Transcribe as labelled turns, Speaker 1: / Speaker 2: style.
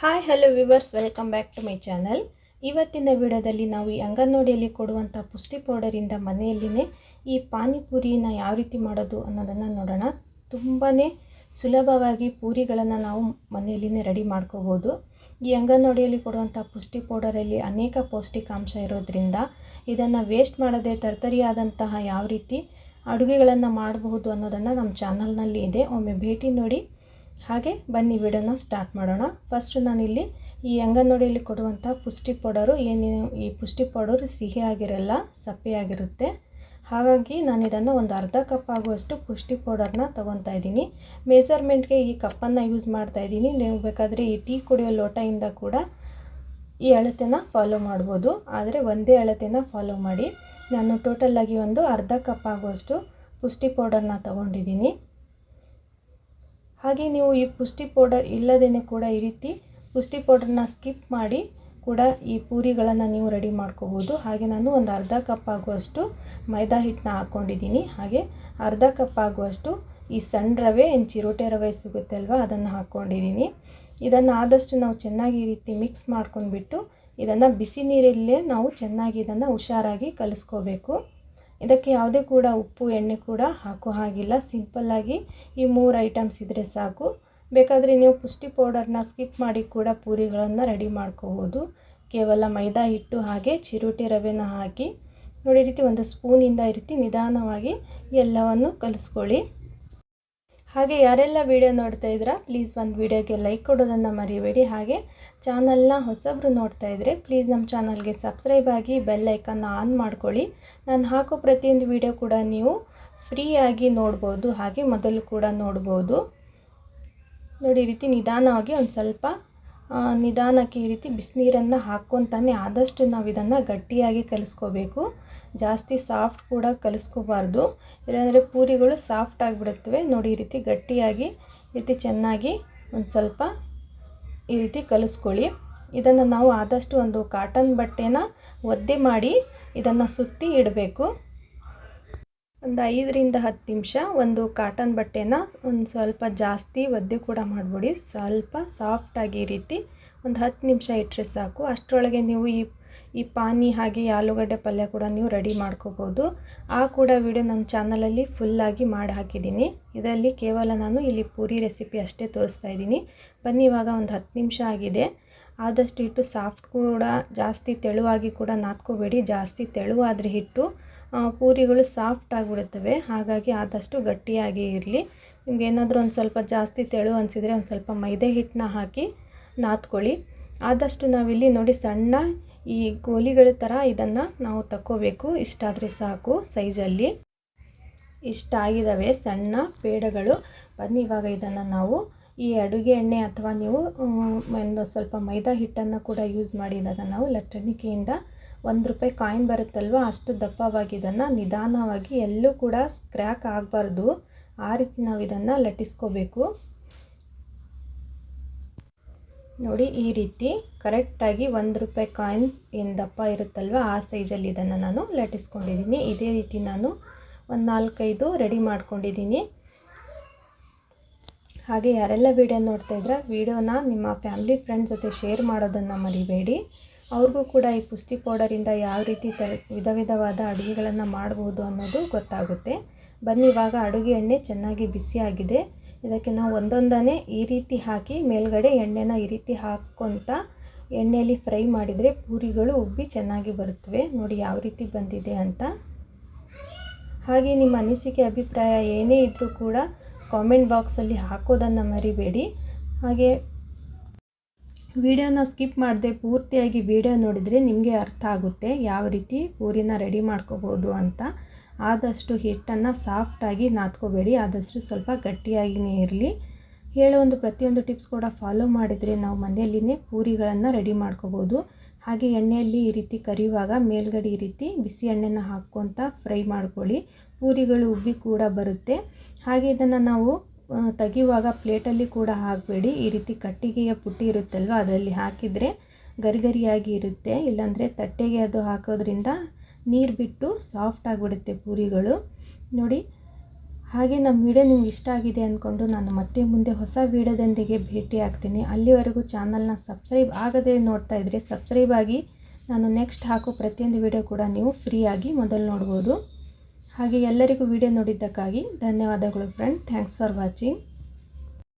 Speaker 1: Hi hello viewers welcome back to my channel ಇವತ್ತಿನ ವಿಡಿಯೋದಲ್ಲಿ ನಾವು ಈ ಅಂಗನವಾಡಿಯಲ್ಲಿ ಕೊಡುವಂಥ ಪುಷ್ಟಿ ಪೌಡರಿಂದ ಮನೆಯಲ್ಲಿನೇ ಈ ಪಾನಿಪುರಿನ ಯಾವ ರೀತಿ ಮಾಡೋದು ಅನ್ನೋದನ್ನು ನೋಡೋಣ. ತುಂಬಾ ಸುಲಭವಾಗಿ ಪೂರಿಗಳನ್ನು ನಾವು ಮನೆಯಲ್ಲಿನೇ ರೆಡಿ ಮಾಡ್ಕೋಬೋದು. ಈ ಅಂಗನವಾಡಿಯಲ್ಲಿ ಕೊಡುವಂಥ ಪುಷ್ಟಿ ಪೌಡರಲ್ಲಿ ಅನೇಕ ಪೌಷ್ಟಿಕಾಂಶ ಇರೋದ್ರಿಂದ ಇದನ್ನು ವೇಸ್ಟ್ ಮಾಡದೆ ತರ್ತರಿಯಾದಂತಹ ಯಾವ ರೀತಿ ಅಡುಗೆಗಳನ್ನು ಮಾಡಬಹುದು ಅನ್ನೋದನ್ನು ನಮ್ಮ ಚಾನಲ್ನಲ್ಲಿ ಇದೆ. ಒಮ್ಮೆ ಭೇಟಿ ನೋಡಿ. ಹಾಗೆ ಬನ್ನಿ ವಿಡಿಯೋನ ಸ್ಟಾರ್ಟ್ ಮಾಡೋಣ. ಫಸ್ಟ್ ನಾನಿಲ್ಲಿ ಈ ಅಂಗನವಾಡಿಯಲ್ಲಿ ಕೊಡುವಂಥ ಪುಷ್ಟಿ ಪೌಡರು ಏನೇನು, ಈ ಪುಷ್ಟಿ ಪೌಡರ್ ಸಿಹಿಯಾಗಿರಲ್ಲ ಸಪ್ಪೆಯಾಗಿರುತ್ತೆ ಹಾಗಾಗಿ ನಾನು ಇದನ್ನು ಒಂದು ಅರ್ಧ ಕಪ್ ಆಗುವಷ್ಟು ಪುಷ್ಟಿ ಪೌಡರ್ನ ತೊಗೊತಾ ಇದ್ದೀನಿ. ಮೇಸರ್ಮೆಂಟ್ಗೆ ಈ ಕಪ್ಪನ್ನು ಯೂಸ್ ಮಾಡ್ತಾ ಇದ್ದೀನಿ. ನೀವು ಬೇಕಾದರೆ ಈ ಟೀ ಕುಡಿಯೋ ಲೋಟದಿಂದ ಕೂಡ ಈ ಅಳತೆನ ಫಾಲೋ ಮಾಡ್ಬೋದು. ಆದರೆ ಒಂದೇ ಅಳತೆನ ಫಾಲೋ ಮಾಡಿ. ನಾನು ಟೋಟಲ್ಲಾಗಿ ಒಂದು ಅರ್ಧ ಕಪ್ ಆಗುವಷ್ಟು ಪುಷ್ಟಿ ಪೌಡರ್ನ ತೊಗೊಂಡಿದ್ದೀನಿ. ಹಾಗೆ ನೀವು ಈ ಪುಷ್ಟಿ ಪೌಡರ್ ಇಲ್ಲದೇ ಕೂಡ ಈ ರೀತಿ ಪುಷ್ಟಿ ಪೌಡರ್ನ ಸ್ಕಿಪ್ ಮಾಡಿ ಕೂಡ ಈ ಪೂರಿಗಳನ್ನು ನೀವು ರೆಡಿ ಮಾಡ್ಕೋಬೋದು. ಹಾಗೆ ನಾನು ಒಂದು ಅರ್ಧ ಕಪ್ ಆಗುವಷ್ಟು ಮೈದಾ ಹಿಟ್ಟನ್ನ ಹಾಕ್ಕೊಂಡಿದ್ದೀನಿ ಹಾಗೆ ಅರ್ಧ ಕಪ್ ಆಗುವಷ್ಟು ಈ ಸಣ್ಣ ರವೆ ಏನು ಚಿರೋಟೆ ರವೆ ಸಿಗುತ್ತೆ ಅಲ್ವಾ ಅದನ್ನು ಹಾಕ್ಕೊಂಡಿದ್ದೀನಿ ಇದನ್ನು ಆದಷ್ಟು ನಾವು ಚೆನ್ನಾಗಿ ಈ ರೀತಿ ಮಿಕ್ಸ್ ಮಾಡ್ಕೊಂಡ್ಬಿಟ್ಟು ಇದನ್ನು ಬಿಸಿ ನೀರಲ್ಲೇ ನಾವು ಚೆನ್ನಾಗಿ ಇದನ್ನು ಹುಷಾರಾಗಿ ಕಲಿಸ್ಕೋಬೇಕು. ಇದಕ್ಕೆ ಯಾವುದೇ ಕೂಡ ಉಪ್ಪು, ಎಣ್ಣೆ ಕೂಡ ಹಾಕೋ ಹಾಗಿಲ್ಲ. ಸಿಂಪಲ್ಲಾಗಿ ಈ ಮೂರು ಐಟಮ್ಸ್ ಇದ್ದರೆ ಸಾಕು. ಬೇಕಾದರೆ ನೀವು ಪುಷ್ಟಿ ಪೌಡರ್ನ ಸ್ಕಿಪ್ ಮಾಡಿ ಕೂಡ ಪೂರಿಗಳನ್ನು ರೆಡಿ ಮಾಡ್ಕೋಬೋದು. ಕೇವಲ ಮೈದಾ ಹಿಟ್ಟು ಹಾಗೆ ಚಿರೋಟಿ ರವೆನ ಹಾಕಿ. ನೋಡಿ ರೀತಿ ಒಂದು ಸ್ಪೂನಿಂದ ಈ ರೀತಿ ನಿಧಾನವಾಗಿ ಎಲ್ಲವನ್ನು ಕಲಿಸ್ಕೊಳ್ಳಿ. ಹಾಗೆ ಯಾರೆಲ್ಲ ವಿಡಿಯೋ ನೋಡ್ತಾ ಇದ್ದೀರಾ ಪ್ಲೀಸ್ ಒಂದು ವಿಡಿಯೋಗೆ ಲೈಕ್ ಕೊಡೋದನ್ನು ಮರಿಬೇಡಿ. ಹಾಗೆ ಚಾನಲ್ನ ಹೊಸಬ್ರು ನೋಡ್ತಾ ಇದ್ದರೆ ಪ್ಲೀಸ್ ನಮ್ಮ ಚಾನಲ್ಗೆ ಸಬ್ಸ್ಕ್ರೈಬ್ ಆಗಿ ಬೆಲ್ ಐಕನ್ನ ಆನ್ ಮಾಡ್ಕೊಳ್ಳಿ. ನಾನು ಹಾಕೋ ಪ್ರತಿಯೊಂದು ವಿಡಿಯೋ ಕೂಡ ನೀವು ಫ್ರೀಯಾಗಿ ನೋಡ್ಬೋದು, ಹಾಗೆ ಮೊದಲು ಕೂಡ ನೋಡ್ಬೋದು. ನೋಡಿ, ಈ ರೀತಿ ನಿಧಾನವಾಗಿ ಒಂದು ಸ್ವಲ್ಪ ನಿಧಾನಕ್ಕೆ ಈ ರೀತಿ ಬಿಸಿನೀರನ್ನು ಹಾಕ್ಕೊತಾನೆ ಆದಷ್ಟು ನಾವು ಇದನ್ನು ಗಟ್ಟಿಯಾಗಿ ಕಲಿಸ್ಕೋಬೇಕು. ಜಾಸ್ತಿ ಸಾಫ್ಟ್ ಕೂಡ ಕಲಿಸ್ಕೋಬಾರ್ದು. ಇಲ್ಲಾಂದರೆ ಪೂರಿಗಳು ಸಾಫ್ಟ್ ಆಗಿಬಿಡುತ್ತವೆ. ನೋಡಿ, ಈ ರೀತಿ ಗಟ್ಟಿಯಾಗಿ, ಈ ರೀತಿ ಚೆನ್ನಾಗಿ ಒಂದು ಸ್ವಲ್ಪ ಈ ರೀತಿ ಕಲಿಸ್ಕೊಳ್ಳಿ. ಇದನ್ನು ನಾವು ಆದಷ್ಟು ಒಂದು ಕಾಟನ್ ಬಟ್ಟೆನ ಒದ್ದೆ ಮಾಡಿ ಇದನ್ನು ಸುತ್ತಿ ಇಡಬೇಕು. ಒಂದು ಐದರಿಂದ ಹತ್ತು ನಿಮಿಷ ಒಂದು ಕಾಟನ್ ಬಟ್ಟೆನ ಒಂದು ಸ್ವಲ್ಪ ಜಾಸ್ತಿ ಒದ್ದೆ ಕೂಡ ಮಾಡಿಬಿಡಿ. ಸ್ವಲ್ಪ ಸಾಫ್ಟಾಗಿ ಈ ರೀತಿ ಒಂದು ಹತ್ತು ನಿಮಿಷ ಇಟ್ಟರೆ ಸಾಕು. ಅಷ್ಟರೊಳಗೆ ನೀವು ಈ ಈ ಪಾನಿ ಹಾಗೆ ಆಲೂಗಡ್ಡೆ ಪಲ್ಯ ಕೂಡ ನೀವು ರೆಡಿ ಮಾಡ್ಕೋಬೋದು. ಆ ಕೂಡ ವಿಡಿಯೋ ನನ್ನ ಚಾನಲಲ್ಲಿ ಫುಲ್ಲಾಗಿ ಮಾಡಿ ಹಾಕಿದ್ದೀನಿ ಇದರಲ್ಲಿ ಕೇವಲ ನಾನು ಇಲ್ಲಿ ಪೂರಿ ರೆಸಿಪಿ ಅಷ್ಟೇ ತೋರಿಸ್ತಾ ಇದ್ದೀನಿ. ಬನ್ನಿ, ಇವಾಗ ಒಂದು ಹತ್ತು ನಿಮಿಷ ಆಗಿದೆ. ಆದಷ್ಟು ಹಿಟ್ಟು ಸಾಫ್ಟ್ ಕೂಡ, ಜಾಸ್ತಿ ತೆಳುವಾಗಿ ಕೂಡ ನಾದ್ಕೋಬೇಡಿ. ಜಾಸ್ತಿ ತೆಳುವಾದರೆ ಹಿಟ್ಟು ಪೂರಿಗಳು ಸಾಫ್ಟ್ ಆಗಿಬಿಡುತ್ತವೆ. ಹಾಗಾಗಿ ಆದಷ್ಟು ಗಟ್ಟಿಯಾಗಿ ಇರಲಿ. ನಿಮ್ಗೆ ಏನಾದರೂ ಒಂದು ಸ್ವಲ್ಪ ಜಾಸ್ತಿ ತೆಳು ಅನಿಸಿದರೆ ಒಂದು ಸ್ವಲ್ಪ ಮೈದೆ ಹಿಟ್ಟನ್ನ ಹಾಕಿ ನಾದ್ಕೊಳ್ಳಿ. ಆದಷ್ಟು ನಾವಿಲ್ಲಿ ನೋಡಿ ಸಣ್ಣ ಈ ಗೋಲಿಗಳ ಥರ ಇದನ್ನು ನಾವು ತಕ್ಕೋಬೇಕು. ಇಷ್ಟಾದರೆ ಸಾಕು ಸೈಜಲ್ಲಿ. ಇಷ್ಟಾಗಿದ್ದಾವೆ ಸಣ್ಣ ಪೇಡಗಳು. ಬನ್ನಿ, ಇವಾಗ ಇದನ್ನು ನಾವು ಈ ಅಡುಗೆ ಎಣ್ಣೆ ಅಥವಾ ನೀವು ಒಂದು ಸ್ವಲ್ಪ ಮೈದಾ ಹಿಟ್ಟನ್ನು ಕೂಡ ಯೂಸ್ ಮಾಡಿ ಇದನ್ನು ನಾವು ಲಟ್ಟಣಿಕೆಯಿಂದ ಒಂದು ರೂಪಾಯಿ ಕಾಯಿನ್ ಬರುತ್ತಲ್ವ, ಅಷ್ಟು ದಪ್ಪವಾಗಿ ಇದನ್ನು ನಿಧಾನವಾಗಿ ಎಲ್ಲೂ ಕೂಡ ಕ್ರ್ಯಾಕ್ ಆಗಬಾರ್ದು. ಆ ರೀತಿ ನಾವು ಇದನ್ನು ಲಟ್ಟಿಸ್ಕೋಬೇಕು. ನೋಡಿ, ಈ ರೀತಿ ಕರೆಕ್ಟಾಗಿ ಒಂದು ರೂಪಾಯಿ ಕಾಯಿನ್ ಏನು ದಪ್ಪ ಇರುತ್ತಲ್ವ, ಆ ಸೈಜಲ್ಲಿ ಇದನ್ನು ನಾನು ಲಟ್ಟಿಸ್ಕೊಂಡಿದ್ದೀನಿ. ಇದೇ ರೀತಿ ನಾನು ಒಂದು ನಾಲ್ಕೈದು ರೆಡಿ ಮಾಡ್ಕೊಂಡಿದ್ದೀನಿ. ಹಾಗೆ ಯಾರೆಲ್ಲ ವೀಡಿಯೋ ನೋಡ್ತಾ ಇದ್ರೆ ವೀಡಿಯೋನ ನಿಮ್ಮ ಫ್ಯಾಮಿಲಿ ಫ್ರೆಂಡ್ಸ್ ಜೊತೆ ಶೇರ್ ಮಾಡೋದನ್ನು ಮರಿಬೇಡಿ. ಅವ್ರಿಗೂ ಕೂಡ ಈ ಪುಷ್ಟಿ ಪೌಡರಿಂದ ಯಾವ ರೀತಿ ತ, ವಿಧ ವಿಧವಾದ ಅಡುಗೆಗಳನ್ನು ಮಾಡ್ಬೋದು ಅನ್ನೋದು ಗೊತ್ತಾಗುತ್ತೆ. ಬನ್ನಿ, ಇವಾಗ ಅಡುಗೆ ಎಣ್ಣೆ ಚೆನ್ನಾಗಿ ಬಿಸಿಯಾಗಿದೆ ಇದಕ್ಕೆ ನಾವು ಒಂದೊಂದನೇ ಈ ರೀತಿ ಹಾಕಿ ಮೇಲ್ಗಡೆ ಎಣ್ಣೆನ ಈ ರೀತಿ ಹಾಕ್ಕೊತ ಎಣ್ಣೆಯಲ್ಲಿ ಫ್ರೈ ಮಾಡಿದರೆ ಪೂರಿಗಳು ಉಬ್ಬಿ ಚೆನ್ನಾಗಿ ಬರುತ್ತವೆ. ನೋಡಿ ಯಾವ ರೀತಿ ಬಂದಿದೆ ಅಂತ. ಹಾಗೆ ನಿಮ್ಮ ಅನಿಸಿಕೆ, ಅಭಿಪ್ರಾಯ ಏನೇ ಇದ್ದರೂ ಕೂಡ ಕಾಮೆಂಟ್ ಬಾಕ್ಸಲ್ಲಿ ಹಾಕೋದನ್ನು ಮರಿಬೇಡಿ. ಹಾಗೆ ವಿಡಿಯೋನ ಸ್ಕಿಪ್ ಮಾಡದೆ ಪೂರ್ತಿಯಾಗಿ ವಿಡಿಯೋ ನೋಡಿದರೆ ನಿಮಗೆ ಅರ್ಥ ಆಗುತ್ತೆ ಯಾವ ರೀತಿ ಪೂರಿನ ರೆಡಿ ಮಾಡ್ಕೋಬೋದು ಅಂತ. ಆದಷ್ಟು ಹಿಟ್ಟನ್ನು ಸಾಫ್ಟಾಗಿ ನಾದ್ಕೋಬೇಡಿ, ಆದಷ್ಟು ಸ್ವಲ್ಪ ಗಟ್ಟಿಯಾಗಿಯೇ ಇರಲಿ. ಹೇಳೋ ಒಂದು ಪ್ರತಿಯೊಂದು ಟಿಪ್ಸ್ ಕೂಡ ಫಾಲೋ ಮಾಡಿದರೆ ನಾವು ಮನೆಯಲ್ಲಿಯೇ ಪೂರಿಗಳನ್ನು ರೆಡಿ ಮಾಡ್ಕೋಬೋದು. ಹಾಗೆ ಎಣ್ಣೆಯಲ್ಲಿ ಈ ರೀತಿ ಕರಿಯುವಾಗ ಮೇಲ್ಗಡೆ ಈ ರೀತಿ ಬಿಸಿ ಎಣ್ಣೆನ ಹಾಕ್ಕೊತ ಫ್ರೈ ಮಾಡ್ಕೊಳ್ಳಿ. ಪೂರಿಗಳು ಉಬ್ಬಿ ಕೂಡ ಬರುತ್ತೆ. ಹಾಗೆ ಇದನ್ನು ನಾವು ತೆಗೆಯುವಾಗ ಪ್ಲೇಟಲ್ಲಿ ಕೂಡ ಹಾಕಬೇಡಿ. ಈ ರೀತಿ ಕಟ್ಟಿಗೆಯ ಪುಟ್ಟಿ ಇರುತ್ತಲ್ವ, ಅದರಲ್ಲಿ ಹಾಕಿದರೆ ಗರಿಗರಿಯಾಗಿ ಇರುತ್ತೆ. ಇಲ್ಲಾಂದರೆ ತಟ್ಟೆಗೆ ಅದು ಹಾಕೋದ್ರಿಂದ ನೀರು ಬಿಟ್ಟು ಸಾಫ್ಟ್ ಆಗಿಬಿಡುತ್ತೆ ಪೂರಿಗಳು. ನೋಡಿ, ಹಾಗೆ ನಮ್ಮ ವಿಡಿಯೋ ನಿಮ್ಗೆ ಇಷ್ಟ ಆಗಿದೆ ಅಂದ್ಕೊಂಡು ನಾನು ಮತ್ತೆ ಮುಂದೆ ಹೊಸ ವಿಡಿಯೋದೊಂದಿಗೆ ಭೇಟಿ ಆಗ್ತೀನಿ. ಅಲ್ಲಿವರೆಗೂ ಚಾನಲ್ನ ಸಬ್ಸ್ಕ್ರೈಬ್ ಆಗದೆ ನೋಡ್ತಾ ಇದ್ದರೆ ಸಬ್ಸ್ಕ್ರೈಬ್ ಆಗಿ, ನಾನು ನೆಕ್ಸ್ಟ್ ಹಾಕೋ ಪ್ರತಿಯೊಂದು ವಿಡಿಯೋ ಕೂಡ ನೀವು ಫ್ರೀಯಾಗಿ ಮೊದಲು ನೋಡ್ಬೋದು. ಹಾಗೆ ಎಲ್ಲರಿಗೂ ವಿಡಿಯೋ ನೋಡಿದ್ದಕ್ಕಾಗಿ ಧನ್ಯವಾದಗಳು ಫ್ರೆಂಡ್ ಥ್ಯಾಂಕ್ಸ್ ಫಾರ್ ವಾಚಿಂಗ್